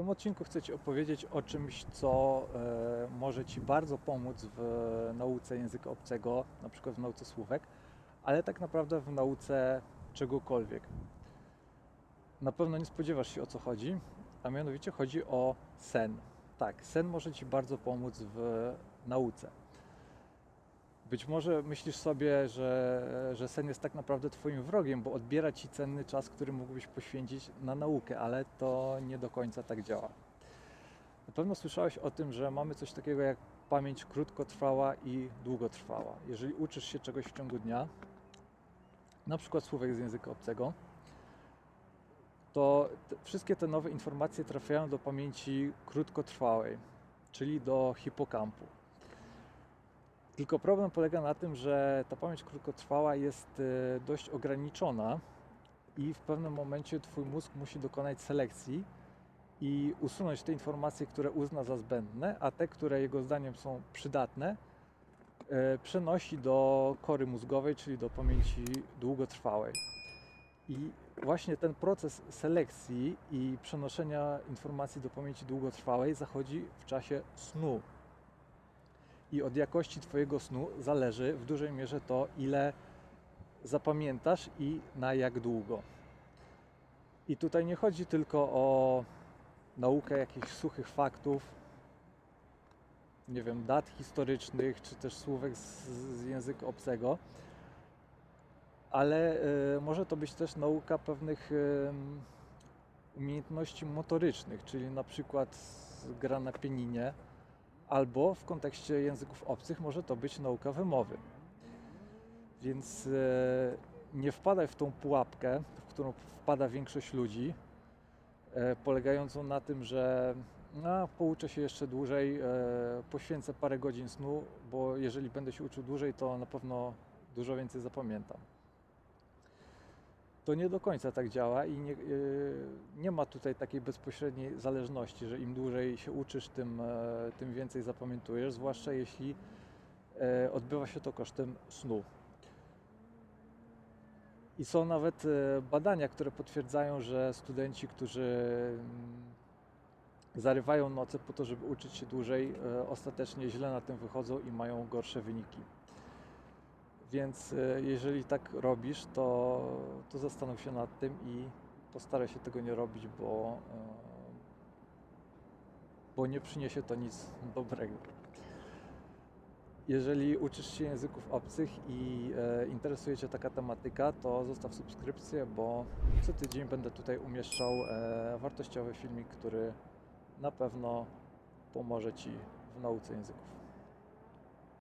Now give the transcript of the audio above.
tym odcinku chcę Ci opowiedzieć o czymś, co e, może Ci bardzo pomóc w nauce języka obcego, na przykład w nauce słówek, ale tak naprawdę w nauce czegokolwiek. Na pewno nie spodziewasz się o co chodzi, a mianowicie chodzi o sen. Tak, sen może Ci bardzo pomóc w nauce. Być może myślisz sobie, że, że sen jest tak naprawdę Twoim wrogiem, bo odbiera Ci cenny czas, który mógłbyś poświęcić na naukę, ale to nie do końca tak działa. Na pewno słyszałeś o tym, że mamy coś takiego jak pamięć krótkotrwała i długotrwała. Jeżeli uczysz się czegoś w ciągu dnia, na przykład słówek z języka obcego, to te, wszystkie te nowe informacje trafiają do pamięci krótkotrwałej, czyli do hipokampu. Tylko problem polega na tym, że ta pamięć krótkotrwała jest e, dość ograniczona i w pewnym momencie Twój mózg musi dokonać selekcji i usunąć te informacje, które uzna za zbędne, a te, które jego zdaniem są przydatne, e, przenosi do kory mózgowej, czyli do pamięci długotrwałej. I właśnie ten proces selekcji i przenoszenia informacji do pamięci długotrwałej zachodzi w czasie snu. I od jakości Twojego snu zależy w dużej mierze to, ile zapamiętasz i na jak długo. I tutaj nie chodzi tylko o naukę jakichś suchych faktów, nie wiem, dat historycznych, czy też słówek z, z języka obcego, ale y, może to być też nauka pewnych y, umiejętności motorycznych, czyli na przykład gra na pianinie, albo w kontekście języków obcych może to być nauka wymowy. Więc y, nie wpadaj w tą pułapkę, w którą wpada większość ludzi, e, polegającą na tym, że no, pouczę się jeszcze dłużej, e, poświęcę parę godzin snu, bo jeżeli będę się uczył dłużej, to na pewno dużo więcej zapamiętam to nie do końca tak działa i nie, nie, ma tutaj takiej bezpośredniej zależności, że im dłużej się uczysz, tym, e, tym więcej zapamiętujesz, zwłaszcza jeśli e, odbywa się to kosztem snu. I są nawet e, badania, które potwierdzają, że studenci, którzy mm, zarywają noce po to, żeby uczyć się dłużej, ostatecznie źle na tym wychodzą i mają gorsze wyniki. Więc e, jeżeli tak robisz, to, to zastanów się nad tym i postaraj się tego nie robić, bo, e, bo nie przyniesie to nic dobrego. Jeżeli uczysz się języków obcych i e, interesuje Cię taka tematyka, to zostaw subskrypcję, bo co tydzień będę tutaj umieszczał e, wartościowy filmik, który na pewno pomoże Ci w nauce języków.